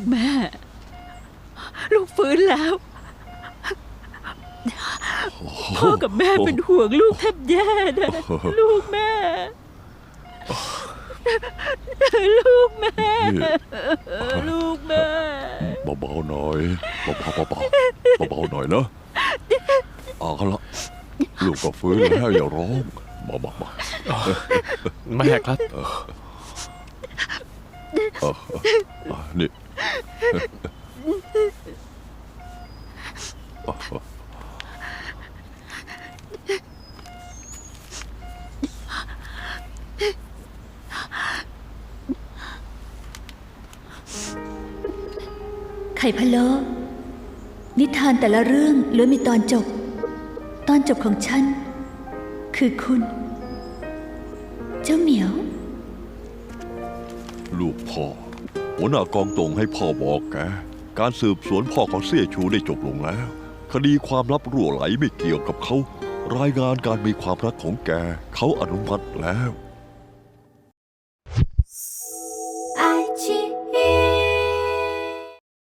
กแม่ ลูกฟื้นแล้ว พ่อกับแม่เป็นห่วงลูกแทบแย่นะลูกแม่ ลูกแม่ ลูกแม่ เบาๆหน่อยเบาๆเบาๆเบาๆหน่อยนะเอาละลูกก็ฟื้นแล้วอย่าร้องมามามาแม่ครับเอออะนี่ ไข่พะโล้นิทานแต่ละเรื่องล้วนมีตอนจบ ตอนจบของฉัน คือคุณ เจ้าเหมียว ลูกพ่อ หัวหน้ากองตงให้พ่อบอกแกการสืบสวนพ่อของเสี่ยชูได้จบลงแล้ว คดีความลับรั่วไหลไม่เกี่ยวกับเขา รายงานการมีความรักของแกเขาอนุมัติแล้ว